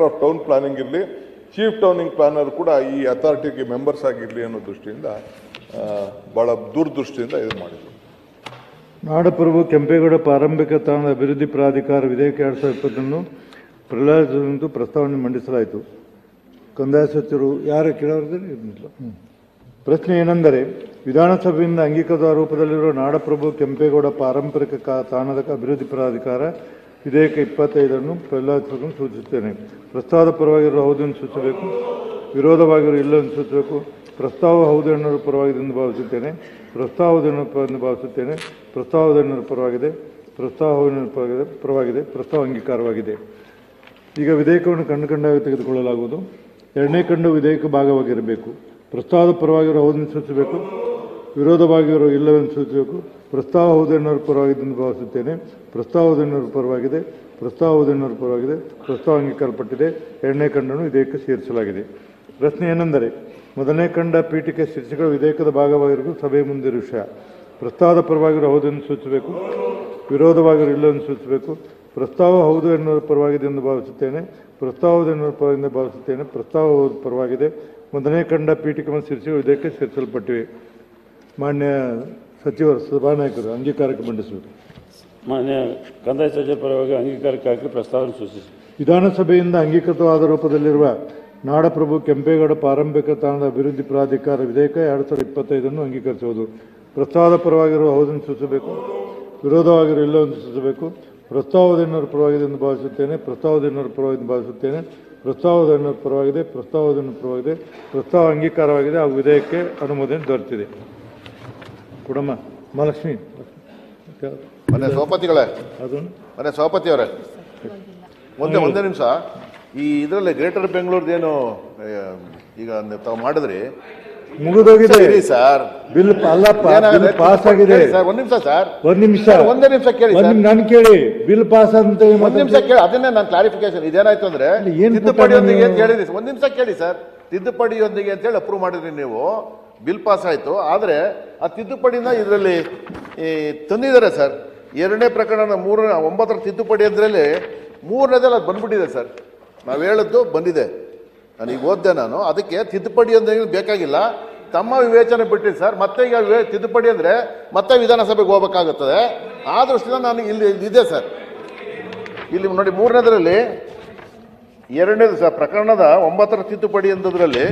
Director of town planning ಇರಲಿ, chief town planner ಕೂಡ ಈ ಅಥಾರಿಟಿಗೆ ಮೆಂಬರ್ಸ್ ಆಗಿರಲಿ ಅನ್ನೋ ದೃಷ್ಟಿಯಿಂದ ಭಾಳ ದೂರದೃಷ್ಟಿಯಿಂದ ಇದು ಮಾಡಿದ್ರು ನಾಡಪ್ರಭು ಕೆಂಪೇಗೌಡ ಪ್ರಾರಂಭಿಕ ತಾಣದ ಅಭಿವೃದ್ಧಿ ಪ್ರಾಧಿಕಾರ ವಿಧೇಯಕ ಎರಡು ಸಾವಿರದ ಇಪ್ಪತ್ತನ್ನು ಪ್ರಸ್ತಾವನೆ ಮಂಡಿಸಲಾಯಿತು ಕಂದಾಯ ಸಚಿವರು ಯಾರು ಕೇಳೋರಿದ್ದಾರೆ ಇರ್ಲಿಲ್ಲ. ಪ್ರಶ್ನೆ ಏನೆಂದರೆ, ವಿಧಾನಸಭೆಯಿಂದ ಅಂಗೀಕೃತ ರೂಪದಲ್ಲಿರುವ ನಾಡಪ್ರಭು ಕೆಂಪೇಗೌಡ ಪಾರಂಪರಿಕ ತಾಣದ ಅಭಿವೃದ್ಧಿ ಪ್ರಾಧಿಕಾರ ವಿಧೇಯಕ ಇಪ್ಪತ್ತೈದನ್ನು ಪ್ರಹ್ಲಾದವನ್ನು ಸೂಚಿಸುತ್ತೇನೆ. ಪ್ರಸ್ತಾವದ ಪರವಾಗಿರೋ ಹೌದು ಎಂದು ಸೂಚಿಸಬೇಕು ವಿರೋಧವಾಗಿರೋ ಇಲ್ಲ ಎಂದು ಸೂಚಿಸಬೇಕು, ಪ್ರಸ್ತಾವ ಹೌದು ಎನ್ನುವ ಪರವಾಗಿದೆ ಎಂದು ಭಾವಿಸುತ್ತೇನೆ ಪ್ರಸ್ತಾವವನ್ನು ಎಂದು ಭಾವಿಸುತ್ತೇನೆ ಪ್ರಸ್ತಾವದ ಪರವಾಗಿದೆ, ಪ್ರಸ್ತಾವ ಪರವಾಗಿದೆ ಪರವಾಗಿದೆ, ಪ್ರಸ್ತಾವ ಅಂಗೀಕಾರವಾಗಿದೆ. ಈಗ ವಿಧೇಯಕವನ್ನು ಕಂಡು ಕಂಡಾಗಿ ತೆಗೆದುಕೊಳ್ಳಲಾಗುವುದು. ಎರಡನೇ ಕಂಡು ವಿಧೇಯಕ ಭಾಗವಾಗಿರಬೇಕು. ಪ್ರಸ್ತಾವದ ಪರವಾಗಿರುವ ಹೌದನ್ನು ಸೂಚಿಸಬೇಕು ವಿರೋಧವಾಗಿರೋ ಇಲ್ಲವೆಂದು ಸೂಚಿಸಬೇಕು ಪ್ರಸ್ತಾವ ಹೌದೆನ್ನೋರ ಪರವಾಗಿದೆ ಎಂದು ಭಾವಿಸುತ್ತೇನೆ. ಪ್ರಸ್ತಾವ ಪರವಾಗಿದೆ. ಪ್ರಸ್ತಾವ ಪರವಾಗಿದೆ. ಪ್ರಸ್ತಾವ ಅಂಗೀಕರಿಸಲ್ಪಟ್ಟಿದೆ. ಎರಡನೇ ಖಂಡವನ್ನು ವಿಧೇಯಕ ಸೇರಿಸಲಾಗಿದೆ. ಪ್ರಶ್ನೆ ಏನೆಂದರೆ, ಮೊದಲನೇ ಖಂಡ ಪೀಠಿಕೆ ಶೀರ್ಷಿಕೆಗಳ ವಿಧೇಯಕದ ಭಾಗವಾಗಿರುವುದು ಸಭೆ ಮುಂದಿರುವ ವಿಷಯ. ಪ್ರಸ್ತಾವದ ಪರವಾಗಿರೋ ಹೌದನ್ನು ಸೂಚಿಸಬೇಕು. ವಿರೋಧವಾಗಿರೋ ಇಲ್ಲವನ್ನು ಸೂಚಿಸಬೇಕು. ಪ್ರಸ್ತಾವ ಹೌದು ಎನ್ನುವ ಪರವಾಗಿದೆ ಎಂದು ಭಾವಿಸುತ್ತೇನೆ. ಪ್ರಸ್ತಾವ ಹೌದು ಎನ್ನುವ ಪರವಾಗಿ ಭಾವಿಸುತ್ತೇನೆ. ಪ್ರಸ್ತಾವ ಪರವಾಗಿದೆ. ಮೊದಲನೇ ಕಂಡ ಪೀಠಿಕೆ ಮತ್ತು ಶೀರ್ಷಿಕೆ ವಿಧೇಯಕ ಸೇರಿಸಲ್ಪಟ್ಟಿವೆ. ಮಾನ್ಯ ಸಚಿವರು ಸಭಾನಾಯಕರು ಅಂಗೀಕಾರಕ್ಕೆ ಮಂಡಿಸಬೇಕು. ಮಾನ್ಯ ಕಂದಾಯ ಸಚಿವ ಪರವಾಗಿ ಅಂಗೀಕಾರಕ್ಕಾಗಿ ಪ್ರಸ್ತಾವನೆ ಸೂಚಿಸಿ. ವಿಧಾನಸಭೆಯಿಂದ ಅಂಗೀಕೃತವಾದ ರೂಪದಲ್ಲಿರುವ ನಾಡಪ್ರಭು ಕೆಂಪೇಗೌಡ ಪ್ರಾರಂಭಿಕ ತಾಣದ ಅಭಿವೃದ್ಧಿ ಪ್ರಾಧಿಕಾರ ವಿಧೇಯಕ ಎರಡು ಸಾವಿರದ ಇಪ್ಪತ್ತೈದನ್ನು ಅಂಗೀಕರಿಸುವುದು. ಪ್ರಸ್ತಾವದ ಪರವಾಗಿರುವ ಹೌದನ್ನು ಸೂಚಿಸಬೇಕು. ವಿರೋಧವಾಗಿರುವ ಇಲ್ಲವನ್ನು ಸೂಚಿಸಬೇಕು. ಪ್ರಸ್ತಾವದೆನ್ನರ ಪರವಾಗಿದೆ ಎಂದು ಭಾವಿಸುತ್ತೇನೆ. ಪ್ರಸ್ತಾವದೆನ್ನರ ಪರವಾಗಿದೆ ಭಾವಿಸುತ್ತೇನೆ. ಭಾವಿಸುತ್ತೇನೆ ಪ್ರಸ್ತಾವದೆನ್ನರ ಪರವಾಗಿದೆ. ಪ್ರಸ್ತಾವದೆನ್ನರ ಪರವಾಗಿದೆ. ಪ್ರಸ್ತಾವ ಅಂಗೀಕಾರವಾಗಿದೆ ಹಾಗೂ ವಿಧೇಯಕಕ್ಕೆ ಅನುಮೋದನೆ ದೊರೆತಿದೆ. ಕೊಡಮ್ಮ ಮಹಾಲಕ್ಷ್ಮಿ. ಮನೆ ಸಭಾಪತಿಗಳೇ ಅದನ್ನು ಮನೆ ಸಭಾಪತಿ ಅವರೇ ಒಂದೇ ಒಂದೇ ನಿಮಿಷ. ಈ ಇದರಲ್ಲಿ ಗ್ರೇಟರ್ ಬೆಂಗಳೂರದೇನು ಈಗ ತಾವು ಮಾಡಿದ್ರಿ? ಮುಗಿದೋಗಿದೆ. ಸರ್ ಬಿಲ್ ಅಲ್ಲಪ್ಪ ಬಿಲ್ ಪಾಸ್ ಆಗಿದೆ ಸರ್ ಒಂದ್ ನಿಮಿಷ ಸರ್. ಒಂದ್ ನಿಮಿಷ. ಒಂದೇ ನಿಮಿಷ ಕೇಳಿ ಸರ್. ನಾನು ಕೇಳಿ. ಬಿಲ್ ಪಾಸ್ ಅಂತ ಒಂದ್ ನಿಮಿಷ ಕೇಳಿ ಅದನ್ನೇ ನಾನು ಕ್ಲಾರಿಫಿಕೇಶನ್ ಇದೇನಾಯ್ತು ಅಂದ್ರೆ ತಿದ್ದುಪಡಿಯೊಂದಿಗೆ ಅಂತ ಹೇಳಿದ್ರಿ. ಒಂದ್ ನಿಮಿಷ ಕೇಳಿ ಸರ್. ತಿದ್ದುಪಡಿಯೊಂದಿಗೆ ಅಂತ ಹೇಳಿ ಅಪ್ರೂವ್ ಮಾಡಿದ್ರಿ ನೀವು. ಬಿಲ್ ಪಾಸ್ ಆಯಿತು. ಆದರೆ ಆ ತಿದ್ದುಪಡಿನ ಇದರಲ್ಲಿ ತಂದಿದ್ದಾರೆ ಸರ್. ಎರಡನೇ ಪ್ರಕರಣ ಮೂರನೇ, ಒಂಬತ್ತರ ತಿದ್ದುಪಡಿ ಅಂದ್ರಲ್ಲಿ ಮೂರನೇದಲ್ಲಿ ಅದು ಬಂದ್ಬಿಟ್ಟಿದೆ ಸರ್. ನಾವು ಹೇಳಿದ್ದು ಬಂದಿದೆ. ನಾನು ಈಗ ಓದ್ದೆ ನಾನು. ಅದಕ್ಕೆ ತಿದ್ದುಪಡಿ ಅಂದ್ರೆ ಬೇಕಾಗಿಲ್ಲ. ತಮ್ಮ ವಿವೇಚನೆ ಬಿಟ್ಟಿದೆ ಸರ್. ಮತ್ತೆ ಈಗ ತಿದ್ದುಪಡಿ ಅಂದರೆ ಮತ್ತೆ ವಿಧಾನಸಭೆಗೆ ಹೋಗ್ಬೇಕಾಗುತ್ತದೆ. ಆ ದೃಷ್ಟಿಯಿಂದ ನಾನು ಇಲ್ಲಿ ಇದೆ ಸರ್. ಇಲ್ಲಿ ನೋಡಿ ಮೂರನೇದರಲ್ಲಿ, ಎರಡನೇದು ಸರ್, ಪ್ರಕರಣದ ಒಂಬತ್ತರ ತಿದ್ದುಪಡಿ ಅಂತದ್ರಲ್ಲಿ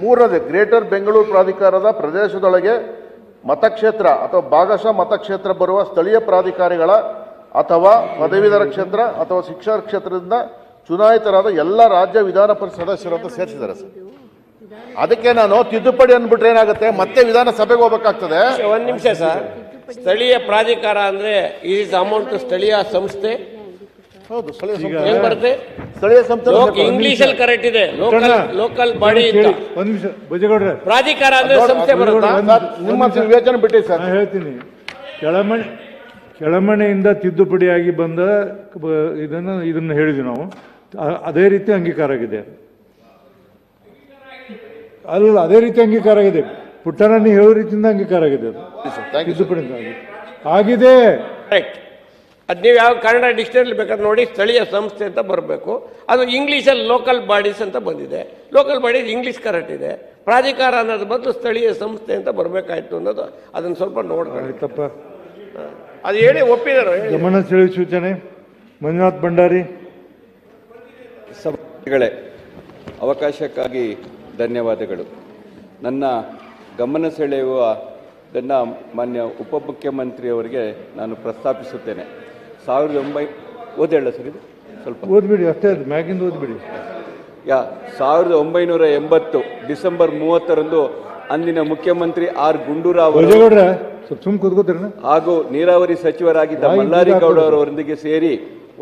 ಮೂರನೇದು ಗ್ರೇಟರ್ ಬೆಂಗಳೂರು ಪ್ರಾಧಿಕಾರದ ಪ್ರದೇಶದೊಳಗೆ ಮತಕ್ಷೇತ್ರ ಅಥವಾ ಭಾಗಶಃ ಮತಕ್ಷೇತ್ರ ಬರುವ ಸ್ಥಳೀಯ ಪ್ರಾಧಿಕಾರಿಗಳ ಅಥವಾ ಪದವೀಧರ ಕ್ಷೇತ್ರ ಅಥವಾ ಶಿಕ್ಷಣ ಕ್ಷೇತ್ರದಿಂದ ಚುನಾಯಿತರಾದ ಎಲ್ಲ ರಾಜ್ಯ ವಿಧಾನ ಪರಿಷತ್ ಸದಸ್ಯರಂತ ಸೇರಿಸಿದ್ದಾರೆ ಸರ್. ಅದಕ್ಕೆ ನಾನು ತಿದ್ದುಪಡಿ ಅಂದ್ಬಿಟ್ರೆ ಏನಾಗುತ್ತೆ? ಮತ್ತೆ ವಿಧಾನಸಭೆಗೆ ಹೋಗ್ಬೇಕಾಗ್ತದೆ. ಒಂದು ನಿಮಿಷ ಸರ್. ಸ್ಥಳೀಯ ಪ್ರಾಧಿಕಾರ ಅಂದ್ರೆ ಈಸ್ ಅಮೌಂಟ್ ಸ್ಥಳೀಯ ಸಂಸ್ಥೆ. ಹೌದು ಸ್ಥಳೀಯ ಸಂಸ್ಥೆ- ಬರುತ್ತೆ? ಸ್ಥಳೀಯ ಸಂಸ್ಥೆ ಇಂಗ್ಲಿಷ್ ಅಲ್ಲಿ ಕರೆಕ್ಟ್ ಇದೆ. ಲೋಕಲ್ ಲೋಕಲ್ ಬಾಡಿ ಅಂತ ಒಂದ್ ನಿಮಿಷ ಭುಜಗೌಡ್ರೆ. ಪ್ರಾಧಿಕಾರ ಅಂದ್ರೆ ಸಂಸ್ಥೆ ಬರುತ್ತಾ? ಸರ್, ನಿಮ್ಮ ವಿವೇಚನೆ ಬಿಟ್ಟಿ ಸರ್. ನಾನು ಹೇಳ್ತೀನಿ. ಕೆಳಮಣೆ ಕೆಳಮಣೆಯಿಂದ ತಿದ್ದುಪಡಿಯಾಗಿ ಬಂದ ಬ- ಇದನ್ನ ಇದನ್ನ ಹೇಳಿದ್ವಿ ನಾವು. ಅ- ಅದೇ ರೀತಿ ಅಂಗೀಕಾರ ಆಗಿದೆ. ಅಲ್ಲ ಅದೇ ರೀತಿ ಅಂಗೀಕಾರ ಆಗಿದೆ. ಪುಟ್ಟರಾಣಿ ಹೇಳೋ ರೀತಿಯಿಂದ ಅಂಗೀಕಾರ ಆಗಿದೆ ಅದು. ಥ್ಯಾಂಕ್ ಯು ತಿದ್ದುಪಡಿಯಿಂದ ಆಗಿದೆ. ಆಗಿದೆ. ಕರೆಕ್ಟ್ ಅದ್ ನೀವು ಯಾವ ಕನ್ನಡ ಡಿಕ್ಷನರಿ ಬೇಕಾದ್ರೆ ನೋಡಿ ಸ್ಥಳೀಯ ಸಂಸ್ಥೆ ಅಂತ ಬರಬೇಕು. ಅದು ಇಂಗ್ಲೀಷಲ್ಲಿ ಲೋಕಲ್ ಬಾಡೀಸ್ ಅಂತ ಬಂದಿದೆ. ಲೋಕಲ್ ಬಾಡೀಸ್ ಇಂಗ್ಲೀಷ್ ಕರೆಕ್ಟ್ ಇದೆ. ಪ್ರಾಧಿಕಾರ ಅನ್ನೋದು ಬದಲು ಸ್ಥಳೀಯ ಸಂಸ್ಥೆ ಅಂತ ಬರಬೇಕಾಯ್ತು ಅನ್ನೋದು ಅದನ್ನು ಸ್ವಲ್ಪ ನೋಡ್ಕೊಳ್ಳಿ ಆಯ್ತಪ್ಪ. ಅದು ಹೇಳಿ ಒಪ್ಪಿದರು ಗಮನ ಸೆಳೆಯುವ ಸೂಚನೆ. ಮಂಜುನಾಥ್ ಭಂಡಾರಿ. ಸಭೆಗಳೇ ಅವಕಾಶಕ್ಕಾಗಿ ಧನ್ಯವಾದಗಳು. ನನ್ನ ಗಮನ ಸೆಳೆಯುವ ಇದನ್ನು ಮಾನ್ಯ ಉಪಮುಖ್ಯಮಂತ್ರಿಯವರಿಗೆ ನಾನು ಪ್ರಸ್ತಾಪಿಸುತ್ತೇನೆ. ಸಾವಿರದ ಒಂಬೈ ಓದೇಳ ಸರ್ ಇದು? ಸ್ವಲ್ಪ. ಓದ್ಬಿಡಿ ಅಷ್ಟೇ ಅದು ಮ್ಯಾಗಿಂದ ಓದ್ಬಿಡಿ. ಯಾ ಸಾವಿರದ ಒಂಬೈನೂರ ಎಂಬತ್ತು ಡಿಸೆಂಬರ್ ಮೂವತ್ತರಂದು ಅಂದಿನ ಮುಖ್ಯಮಂತ್ರಿ ಆರ್ ಗುಂಡೂರಾವ್ ಅವರು ಹಾಗೂ ನೀರಾವರಿ ಸಚಿವರಾಗಿದ್ದ ಮಲ್ಲಾರಿ ಗೌಡ. ಅವರೊಂದಿಗೆ ಸೇರಿ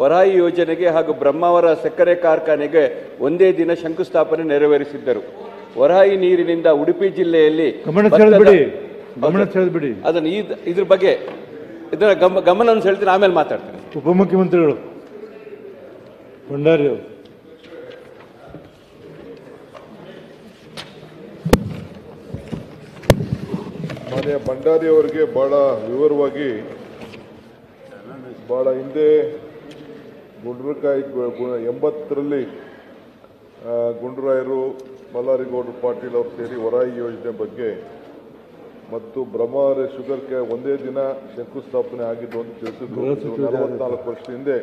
ವರಾಯಿ ಯೋಜನೆಗೆ ಹಾಗೂ ಬ್ರಹ್ಮಾವರ ಸಕ್ಕರೆ ಕಾರ್ಖಾನೆಗೆ ಒಂದೇ ದಿನ ಶಂಕುಸ್ಥಾಪನೆ ನೆರವೇರಿಸಿದ್ದರು. ವರಾಯಿ ನೀರಿನಿಂದ ಉಡುಪಿ ಜಿಲ್ಲೆಯಲ್ಲಿ ಅದನ್ನು ಇದ್ರ ಬಗ್ಗೆ ಇದರ ಗಮ ಗಮನ ಹೇಳ್ತೀನಿ ಆಮೇಲೆ ಮಾತಾಡ್ತೀನಿ. ಉಪಮುಖ್ಯಮಂತ್ರಿಗಳು ಭಂಡಾರಿ ಅವರು. ಮಾನ್ಯ ಭಂಡಾರಿ ಅವರಿಗೆ ಬಹಳ ವಿವರವಾಗಿ ಬಹಳ ಹಿಂದೆ ಗುಂಡ್ರಕಾಯಿ ಎಂಬತ್ತರಲ್ಲಿ ಗುಂಡ್ರಾಯರು ಮಲ್ಲಾರಿಗೌಡರು ಪಾಟೀಲ್ ಅವರು ಸೇರಿ ವರಾಯಿ ಯೋಜನೆ ಬಗ್ಗೆ ಮತ್ತು ಬ್ರಹ್ಮಾವರ ಶುಗರ್ ಕೆ ಒಂದೇ ದಿನ ಶಂಕುಸ್ಥಾಪನೆ ಆಗಿದ್ದು ಅಂತ ತಿಳಿಸಿದ್ರು. ನಲವತ್ನಾಲ್ಕು ವರ್ಷದ ಹಿಂದೆ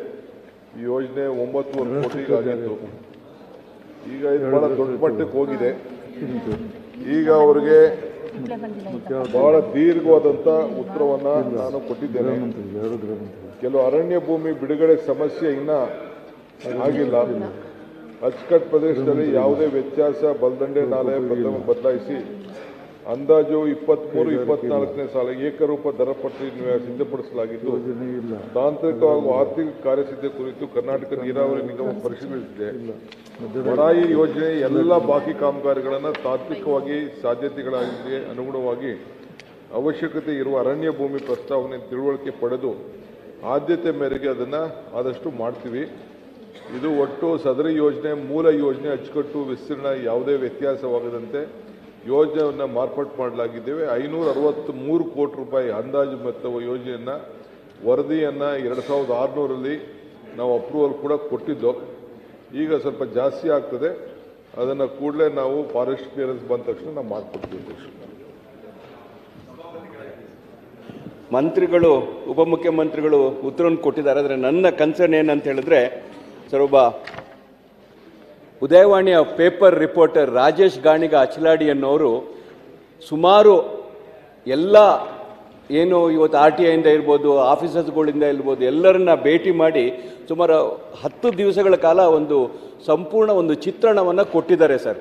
ಈ ಯೋಜನೆ ಒಂಬತ್ತುವರೆ ಕೋಟಿಗೆ ಆಗಿತ್ತು. ಈಗ ಇದು ಬಹಳ ದೊಡ್ಡ ಮಟ್ಟಕ್ಕೆ ಹೋಗಿದೆ. ಈಗ ಅವರಿಗೆ ಬಹಳ ದೀರ್ಘವಾದಂತ ಉತ್ತರವನ್ನ ನಾನು ಕೊಟ್ಟಿದ್ದೇನೆ. ಕೆಲವು ಅರಣ್ಯ ಭೂಮಿ ಬಿಡುಗಡೆ ಸಮಸ್ಯೆ ಇನ್ನ ಆಗಿಲ್ಲ. ಅಚ್ಚುಕಟ್ಟು ಪ್ರದೇಶದಲ್ಲಿ ಯಾವುದೇ ವ್ಯತ್ಯಾಸ ಬಲದಂಡೆ ನಾಲೆ ಬದಲಾಯಿಸಿ ಅಂದಾಜು ಇಪ್ಪತ್ಮೂರು ಇಪ್ಪತ್ನಾಲ್ಕನೇ ಸಾಲ ಏಕರೂಪ ದರ ದರಪಟ್ಟಿ ಸಿದ್ಧಪಡಿಸಲಾಗಿದ್ದು ತಾಂತ್ರಿಕ ಹಾಗೂ ಆರ್ಥಿಕ ಕಾರ್ಯಸಿದ್ಧತೆ ಕುರಿತು ಕರ್ನಾಟಕ ನೀರಾವರಿ ನಿಗಮ ಪರಿಶೀಲಿಸಿದೆ. ಬಡಾಯಿ ಯೋಜನೆ ಎಲ್ಲ ಬಾಕಿ ಕಾಮಗಾರಿಗಳನ್ನು ತಾತ್ವಿಕವಾಗಿ ಸಾಧ್ಯತೆಗಳಿಗೆ ಅನುಗುಣವಾಗಿ ಅವಶ್ಯಕತೆ ಇರುವ ಅರಣ್ಯ ಭೂಮಿ ಪ್ರಸ್ತಾವನೆ ತಿಳುವಳಿಕೆ ಪಡೆದು ಆದ್ಯತೆ ಮೇರೆಗೆ ಅದನ್ನು ಆದಷ್ಟು ಮಾಡ್ತೀವಿ. ಇದು ಒಟ್ಟು ಸದರಿ ಯೋಜನೆ ಮೂಲ ಯೋಜನೆ ಅಚ್ಚುಕಟ್ಟು ವಿಸ್ತೀರ್ಣ ಯಾವುದೇ ವ್ಯತ್ಯಾಸವಾಗದಂತೆ ಯೋಜನೆಯನ್ನು ಮಾರ್ಪಾಟು ಮಾಡಲಾಗಿದ್ದೇವೆ. ಐನೂರ ಅರವತ್ತ್ ಮೂರು ಕೋಟಿ ರೂಪಾಯಿ ಅಂದಾಜು ಮತ್ತು ಯೋಜನೆಯನ್ನು, ವರದಿಯನ್ನು ಎರಡು ಸಾವಿರದ ಆರುನೂರಲ್ಲಿ ನಾವು ಅಪ್ರೂವಲ್ ಕೂಡ ಕೊಟ್ಟಿದ್ದು. ಈಗ ಸ್ವಲ್ಪ ಜಾಸ್ತಿ ಆಗ್ತದೆ. ಅದನ್ನು ಕೂಡಲೇ ನಾವು ಫಾರೆಸ್ಟ್ ಕ್ಲಿಯರೆನ್ಸ್ ಬಂದ ತಕ್ಷಣ ನಾವು ಮಾಡಿಕೊಡ್ತೀವಿ ಮಂತ್ರಿಗಳು, ಉಪಮುಖ್ಯಮಂತ್ರಿಗಳು ಉತ್ತರವನ್ನು ಕೊಟ್ಟಿದ್ದಾರೆ. ಆದರೆ ನನ್ನ ಕನ್ಸರ್ನ್ ಏನಂತ ಹೇಳಿದ್ರೆ, ಸರ್, ಒಬ್ಬ ಉದಯವಾಣಿಯ ಪೇಪರ್ ರಿಪೋರ್ಟರ್ ರಾಜೇಶ್ ಗಾಣಿಗ ಅಚಲಾಡಿ ಅನ್ನೋರು ಸುಮಾರು ಎಲ್ಲ ಏನು ಇವತ್ತು ಆರ್ ಟಿ ಐಯಿಂದ ಇರ್ಬೋದು, ಆಫೀಸರ್ಸ್ಗಳಿಂದ ಇರ್ಬೋದು, ಎಲ್ಲರನ್ನ ಭೇಟಿ ಮಾಡಿ ಸುಮಾರು ಹತ್ತು ದಿವಸಗಳ ಕಾಲ ಒಂದು ಸಂಪೂರ್ಣ ಒಂದು ಚಿತ್ರಣವನ್ನು ಕೊಟ್ಟಿದ್ದಾರೆ ಸರ್.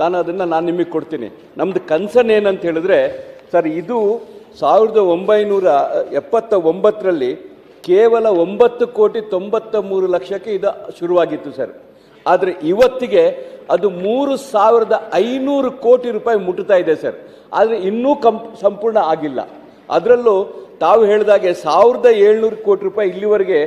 ತಾನು ಅದನ್ನು ನಾನು ನಿಮಗೆ ಕೊಡ್ತೀನಿ. ನಮ್ಮದು ಕನ್ಸರ್ನ್ ಏನಂತ ಹೇಳಿದ್ರೆ, ಸರ್, ಇದು ಸಾವಿರದ ಒಂಬೈನೂರ ಎಪ್ಪತ್ತ ಒಂಬತ್ತರಲ್ಲಿ ಕೇವಲ ಒಂಬತ್ತು ಕೋಟಿ ತೊಂಬತ್ತ ಮೂರು ಲಕ್ಷಕ್ಕೆ ಇದು ಶುರುವಾಗಿತ್ತು ಸರ್. ಆದರೆ ಇವತ್ತಿಗೆ ಅದು ಮೂರು ಸಾವಿರದ ಐನೂರು ಕೋಟಿ ರೂಪಾಯಿ ಮುಟ್ಟುತ್ತಾ ಇದೆ ಸರ್. ಆದರೆ ಇನ್ನೂ ಕಂ ಸಂಪೂರ್ಣ ಆಗಿಲ್ಲ. ಅದರಲ್ಲೂ ತಾವು ಹೇಳಿದಾಗೆ ಸಾವಿರದ ಏಳ್ನೂರು ಕೋಟಿ ರೂಪಾಯಿ ಇಲ್ಲಿವರೆಗೆ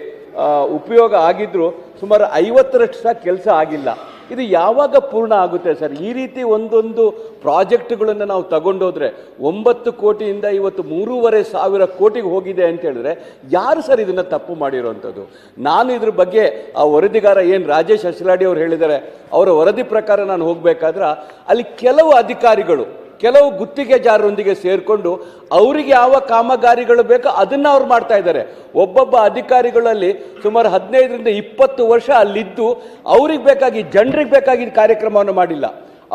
ಉಪಯೋಗ ಆಗಿದ್ರು ಸುಮಾರು ಐವತ್ತರಷ್ಟು ಸಹ ಕೆಲಸ ಆಗಿಲ್ಲ. ಇದು ಯಾವಾಗ ಪೂರ್ಣ ಆಗುತ್ತೆ ಸರ್? ಈ ರೀತಿ ಒಂದೊಂದು ಪ್ರಾಜೆಕ್ಟ್ಗಳನ್ನು ನಾವು ತಗೊಂಡೋದ್ರೆ ಒಂಬತ್ತು ಕೋಟಿಯಿಂದ ಇವತ್ತು ಮೂರುವರೆ ಸಾವಿರ ಕೋಟಿಗೆ ಹೋಗಿದೆ ಅಂತ ಹೇಳಿದ್ರೆ ಯಾರು ಸರ್ ಇದನ್ನು ತಪ್ಪು ಮಾಡಿರೋವಂಥದ್ದು ನಾನು ಇದ್ರ ಬಗ್ಗೆ ಆ ವರದಿಗಾರ ಏನು ರಾಜೇಶ್ ಅಸಲಾಡಿ ಅವ್ರು ಹೇಳಿದ್ದಾರೆ. ಅವರ ವರದಿ ಪ್ರಕಾರ ನಾನು ಹೋಗಬೇಕಾದ್ರೆ ಅಲ್ಲಿ ಕೆಲವು ಅಧಿಕಾರಿಗಳು ಕೆಲವು ಗುತ್ತಿಗೆದಾರರೊಂದಿಗೆ ಸೇರಿಕೊಂಡು ಅವರಿಗೆ ಯಾವ ಕಾಮಗಾರಿಗಳು ಬೇಕೋ ಅದನ್ನು ಅವ್ರು ಮಾಡ್ತಾ ಇದ್ದಾರೆ. ಒಬ್ಬೊಬ್ಬ ಅಧಿಕಾರಿಗಳಲ್ಲಿ ಸುಮಾರು ಹದಿನೈದರಿಂದ ಇಪ್ಪತ್ತು ವರ್ಷ ಅಲ್ಲಿದ್ದು ಅವ್ರಿಗೆ ಬೇಕಾಗಿ, ಜನರಿಗೆ ಬೇಕಾಗಿದ್ದ ಕಾರ್ಯಕ್ರಮವನ್ನು ಮಾಡಿಲ್ಲ.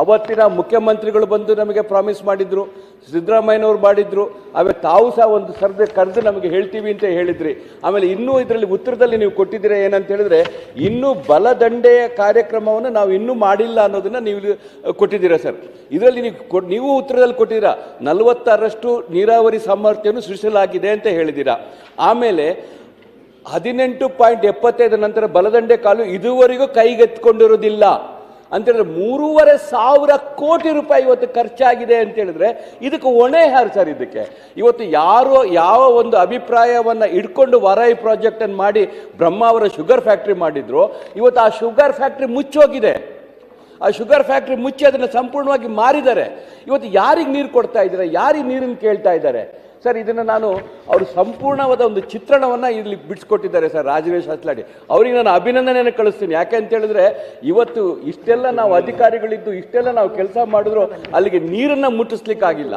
ಅವತ್ತಿನ ಮುಖ್ಯಮಂತ್ರಿಗಳು ಬಂದು ನಮಗೆ ಪ್ರಾಮಿಸ್ ಮಾಡಿದ್ರು, ಸಿದ್ದರಾಮಯ್ಯನವ್ರು ಮಾಡಿದ್ರು, ಆಮೇಲೆ ತಾವು ಸಹ ಒಂದು ಸರ್ದೆ ಕರೆದು ನಮಗೆ ಹೇಳ್ತೀವಿ ಅಂತ ಹೇಳಿದ್ರಿ. ಆಮೇಲೆ ಇನ್ನೂ ಇದರಲ್ಲಿ ಉತ್ತರದಲ್ಲಿ ನೀವು ಕೊಟ್ಟಿದ್ದೀರಾ ಏನಂತ ಹೇಳಿದ್ರೆ ಇನ್ನೂ ಬಲದಂಡೆಯ ಕಾರ್ಯಕ್ರಮವನ್ನು ನಾವು ಇನ್ನೂ ಮಾಡಿಲ್ಲ ಅನ್ನೋದನ್ನ ನೀವು ಕೊಟ್ಟಿದ್ದೀರಾ ಸರ್. ಇದರಲ್ಲಿ ನೀವು ನೀವು ಉತ್ತರದಲ್ಲಿ ಕೊಟ್ಟಿದ್ದೀರಾ ನಲವತ್ತಾರಷ್ಟು ನೀರಾವರಿ ಸಾಮರ್ಥ್ಯವನ್ನು ಸೃಷ್ಟಿಸಲಾಗಿದೆ ಅಂತ ಹೇಳಿದ್ದೀರಾ. ಆಮೇಲೆ ಹದಿನೆಂಟು ಪಾಯಿಂಟ್ ಎಪ್ಪತ್ತೈದು ನಂತರ ಬಲದಂಡೆ ಕಾಲು ಇದುವರೆಗೂ ಕೈಗೆತ್ಕೊಂಡಿರೋದಿಲ್ಲ ಅಂತ ಹೇಳಿದ್ರೆ ಮೂರುವರೆ ಸಾವಿರ ಕೋಟಿ ರೂಪಾಯಿ ಇವತ್ತು ಖರ್ಚಾಗಿದೆ ಅಂತ ಹೇಳಿದ್ರೆ ಇದಕ್ಕೆ ಹೊಣೆ ಯಾರು ಸರ್ ಇದಕ್ಕೆ? ಇವತ್ತು ಯಾರು ಯಾವ ಒಂದು ಅಭಿಪ್ರಾಯವನ್ನು ಇಟ್ಕೊಂಡು ವರಾಯಿ ಪ್ರಾಜೆಕ್ಟ್ ಅನ್ನು ಮಾಡಿ ಬ್ರಹ್ಮಾವರ ಶುಗರ್ ಫ್ಯಾಕ್ಟ್ರಿ ಮಾಡಿದ್ರು, ಇವತ್ತು ಆ ಶುಗರ್ ಫ್ಯಾಕ್ಟ್ರಿ ಮುಚ್ಚೋಗಿದೆ. ಆ ಶುಗರ್ ಫ್ಯಾಕ್ಟ್ರಿ ಮುಚ್ಚಿ ಅದನ್ನು ಸಂಪೂರ್ಣವಾಗಿ ಮಾರಿದ್ದಾರೆ. ಇವತ್ತು ಯಾರಿಗೆ ನೀರು ಕೊಡ್ತಾ ಇದ್ದಾರೆ? ಯಾರಿಗೆ ನೀರನ್ನು ಕೇಳ್ತಾ ಇದ್ದಾರೆ? ಸರ್, ಇದನ್ನು ನಾನು ಅವರು ಸಂಪೂರ್ಣವಾದ ಒಂದು ಚಿತ್ರಣವನ್ನು ಇಲ್ಲಿ ಬಿಡಿಸ್ಕೊಟ್ಟಿದ್ದಾರೆ ಸರ್ ರಾಜವೇಶ್ ಹಸ್ಲಾಡಿ ಅವರಿಗೆ ನಾನು ಅಭಿನಂದನೆಯನ್ನು ಕಳಿಸ್ತೀನಿ. ಯಾಕೆ ಅಂತ ಹೇಳಿದ್ರೆ, ಇವತ್ತು ಇಷ್ಟೆಲ್ಲ ನಾವು ಅಧಿಕಾರಿಗಳಿದ್ದು, ಇಷ್ಟೆಲ್ಲ ನಾವು ಕೆಲಸ ಮಾಡಿದ್ರು, ಅಲ್ಲಿಗೆ ನೀರನ್ನು ಮುಟ್ಟಿಸ್ಲಿಕ್ಕಾಗಿಲ್ಲ.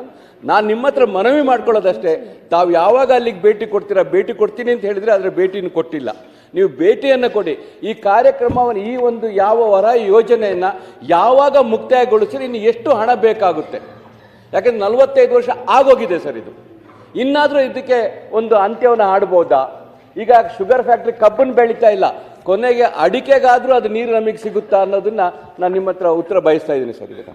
ನಾನು ನಿಮ್ಮ ಹತ್ರ ಮನವಿ ಮಾಡ್ಕೊಳ್ಳೋದಷ್ಟೇ. ತಾವು ಯಾವಾಗ ಅಲ್ಲಿಗೆ ಭೇಟಿ ಕೊಡ್ತೀರಾ, ಭೇಟಿ ಕೊಡ್ತೀನಿ ಅಂತ ಹೇಳಿದರೆ ಅದರ ಭೇಟಿನ ಕೊಟ್ಟಿಲ್ಲ. ನೀವು ಭೇಟಿಯನ್ನು ಕೊಡಿ. ಈ ಕಾರ್ಯಕ್ರಮವನ್ನು, ಈ ಒಂದು ಯಾವ ವರ ಯೋಜನೆಯನ್ನು ಯಾವಾಗ ಮುಕ್ತಾಯಗೊಳಿಸಿದ್ರೆ ಇನ್ನು ಎಷ್ಟು ಹಣ ಬೇಕಾಗುತ್ತೆ? ಯಾಕೆಂದ್ರೆ ನಲವತ್ತೈದು ವರ್ಷ ಆಗೋಗಿದೆ ಸರ್ ಇದು. ಇನ್ನಾದರೂ ಇದಕ್ಕೆ ಒಂದು ಅಂತ್ಯವನ್ನು ಆಡ್ಬೋದಾ? ಈಗ ಶುಗರ್ ಫ್ಯಾಕ್ಟ್ರಿ ಕಬ್ಬನ್ನು ಬೆಳೀತಾ ಇಲ್ಲ. ಕೊನೆಗೆ ಅಡಿಕೆಗಾದರೂ ಅದು ನೀರು ನಮಗೆ ಸಿಗುತ್ತಾ ಅನ್ನೋದನ್ನ ನಾನು ನಿಮ್ಮ ಹತ್ರ ಉತ್ತರ ಬಯಸ್ತಾ ಇದ್ದೀನಿ ಸರ್ ಈಗ.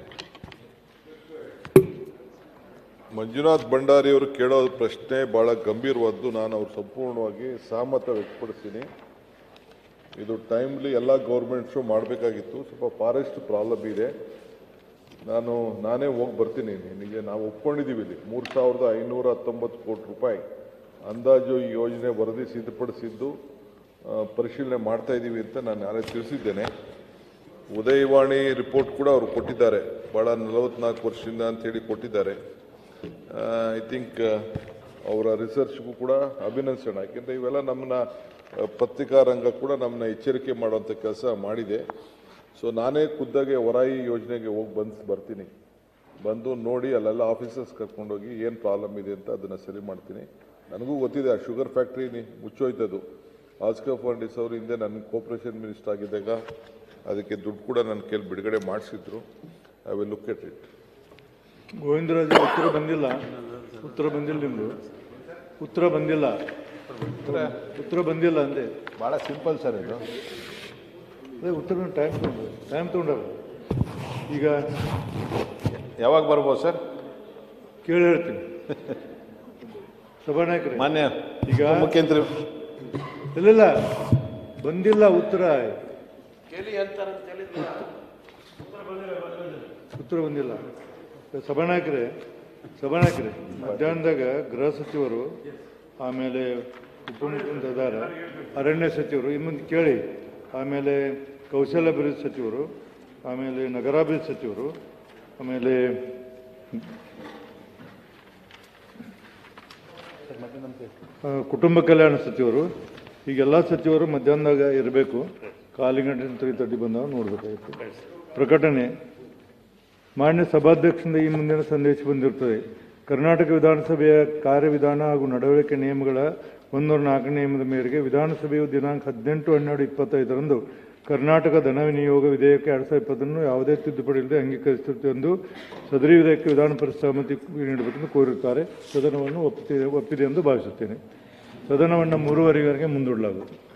ಮಂಜುನಾಥ್ ಭಂಡಾರಿ ಅವರು ಕೇಳೋ ಪ್ರಶ್ನೆ ಬಹಳ ಗಂಭೀರವಾದ್ದು. ನಾನು ಅವ್ರು ಸಂಪೂರ್ಣವಾಗಿ ಸಹಮತ ವ್ಯಕ್ತಪಡಿಸ್ತೀನಿ. ಇದು ಟೈಮ್ಲಿ ಎಲ್ಲ ಗೌರ್ಮೆಂಟ್ಸು ಮಾಡಬೇಕಾಗಿತ್ತು. ಸ್ವಲ್ಪ ಫಾರೆಸ್ಟ್ ಪ್ರಾಬ್ಲಮ್ ಇದೆ. ನಾನು, ನಾನೇ ಹೋಗಿ ಬರ್ತೀನಿ. ನಿನಗೆ ನಾವು ಒಪ್ಕೊಂಡಿದ್ದೀವಿ ಇಲ್ಲಿ. ಮೂರು ಸಾವಿರದ ಐನೂರ ಹತ್ತೊಂಬತ್ತು ಕೋಟಿ ರೂಪಾಯಿ ಅಂದಾಜು ಈ ಯೋಜನೆ ವರದಿ ಸಿದ್ಧಪಡಿಸಿದ್ದು ಪರಿಶೀಲನೆ ಮಾಡ್ತಾ ಇದ್ದೀವಿ ಅಂತ ನಾನು ನಾಳೆ ತಿಳಿಸಿದ್ದೇನೆ. ಉದಯವಾಣಿ ರಿಪೋರ್ಟ್ ಕೂಡ ಅವರು ಕೊಟ್ಟಿದ್ದಾರೆ. ಭಾಳ ನಲವತ್ನಾಲ್ಕು ವರ್ಷದಿಂದ ಅಂತೇಳಿ ಕೊಟ್ಟಿದ್ದಾರೆ. ಐ ಥಿಂಕ್ ಅವರ ರಿಸರ್ಚ್ಗೂ ಕೂಡ ಅಭಿನಂದಿಸೋಣ ಯಾಕೆಂದರೆ ಇವೆಲ್ಲ ನಮ್ಮನ್ನ ಪತ್ರಿಕಾ ರಂಗ ಕೂಡ ನಮ್ಮನ್ನ ಎಚ್ಚರಿಕೆ ಮಾಡುವಂಥ ಕೆಲಸ ಮಾಡಿದೆ. ಸೊ ನಾನೇ ಖುದ್ದಾಗೆ ಹೊರಾಯಿ ಯೋಜನೆಗೆ ಹೋಗಿ ಬಂದು ಬರ್ತೀನಿ. ಬಂದು ನೋಡಿ ಅಲ್ಲೆಲ್ಲ ಆಫೀಸರ್ಸ್ ಕರ್ಕೊಂಡೋಗಿ ಏನು ಪ್ರಾಬ್ಲಮ್ ಇದೆ ಅಂತ ಅದನ್ನು ಸರಿ ಮಾಡ್ತೀನಿ. ನನಗೂ ಗೊತ್ತಿದೆ ಆ ಶುಗರ್ ಫ್ಯಾಕ್ಟ್ರಿ ಮುಚ್ಚೋಯ್ತದು. ಆಸ್ಕರ್ ಫರ್ನಿಸ್ ಅವರು ಹಿಂದೆ ನನ್ನ ಕೋಪರೇಷನ್ ಮಿನಿಸ್ಟರ್ ಆಗಿದ್ದಾಗ ಅದಕ್ಕೆ ದುಡ್ಡು ಕೂಡ ನನ್ನ ಕೇಳಿ ಬಿಡುಗಡೆ ಮಾಡಿಸಿದ್ರು. I will look at it Govindaraj ಉತ್ತರ ಬಂದಿಲ್ಲ. ಉತ್ತರ ಬಂದಿಲ್ಲ ನಿಮ್ಮದು ಉತ್ತರ ಬಂದಿಲ್ಲ. ಉತ್ತರ? ಬಂದಿಲ್ಲ ಅಂದೆ. ಭಾಳ ಸಿಂಪಲ್ ಸರ್ ಇದು. ಅದೇ ಉತ್ತರ ಟೈಮ್ ತೊಗೊಂಡು ಟೈಮ್ ತಗೊಂಡಾರ ಈಗ ಯಾವಾಗ ಬರ್ಬೋದು ಸರ್? ಕೇಳಿ ಹೇಳ್ತೀನಿ. ಸಭಾನಾಯಕರೇ ಮಾನ್ಯ ಈಗ ಮುಖ್ಯಮಂತ್ರಿ ಇಲ್ಲ ಬಂದಿಲ್ಲ ಉತ್ತರ. ಉತ್ತರ. ಬಂದಿಲ್ಲ. ಸಭಾನಾಯಕರೇ ಸಭಾನಾಯಕರೇ ಮಧ್ಯಾಹ್ನದಾಗ ಗೃಹ ಸಚಿವರು ಆಮೇಲೆ ಉಪಮುಖ್ಯಮಂತ್ರಿ ಇದ್ದಾರೆ. ಅರಣ್ಯ ಸಚಿವರು ಇನ್ನೊಂದು ಕೇಳಿ. ಆಮೇಲೆ ಕೌಶಲ್ಯಾಭಿವೃದ್ಧಿ ಸಚಿವರು, ಆಮೇಲೆ ನಗರಾಭಿವೃದ್ಧಿ ಸಚಿವರು, ಆಮೇಲೆ ಕುಟುಂಬ ಕಲ್ಯಾಣ ಸಚಿವರು ಈಗೆಲ್ಲ ಸಚಿವರು ಮಧ್ಯಾಹ್ನದಾಗ ಇರಬೇಕು. ಕಾಲಿಗಂಟಿನ ತಡಿ ಬಂದಾಗ ನೋಡಬೇಕಾಗಿತ್ತು. ಪ್ರಕಟಣೆ, ಮಾನ್ಯ ಸಭಾಧ್ಯಕ್ಷರಿಂದ ಈ ಮುಂದಿನ ಸಂದೇಶ ಬಂದಿರುತ್ತದೆ ಕರ್ನಾಟಕ ವಿಧಾನಸಭೆಯ ಕಾರ್ಯವಿಧಾನ ಹಾಗೂ ನಡವಳಿಕೆ ನಿಯಮಗಳ ಒಂದೂರ ನಾಲ್ಕನೇ ನಿಯಮದ ಮೇರೆಗೆ ವಿಧಾನಸಭೆಯು ದಿನಾಂಕ ಹದಿನೆಂಟು, ಹನ್ನೆರಡು, ಇಪ್ಪತ್ತೈದರಂದು ಕರ್ನಾಟಕ ಧನ ವಿನಿಯೋಗ ವಿಧೇಯಕ ಎರಡು ಸಾವಿರದ ಇಪ್ಪತ್ತನ್ನು ಯಾವುದೇ ತಿದ್ದುಪಡಿ ಇಲ್ಲದೆ ಅಂಗೀಕರಿಸುತ್ತೆ ಎಂದು ಸದರಿ ವಿಧೇಯಕ್ಕೆ ವಿಧಾನ ಪರಿಷತ್ ಸಹಮತಿ ನೀಡಬೇಕೆಂದು ಕೋರಿರುತ್ತಾರೆ. ಸದನವನ್ನು ಒಪ್ಪಿದೆ ಒಪ್ಪಿದೆ ಎಂದು ಭಾವಿಸುತ್ತೇನೆ. ಸದನವನ್ನು ಮೂರುವರೆವರೆಗೆ ಮುಂದೂಡಲಾಗುವುದು.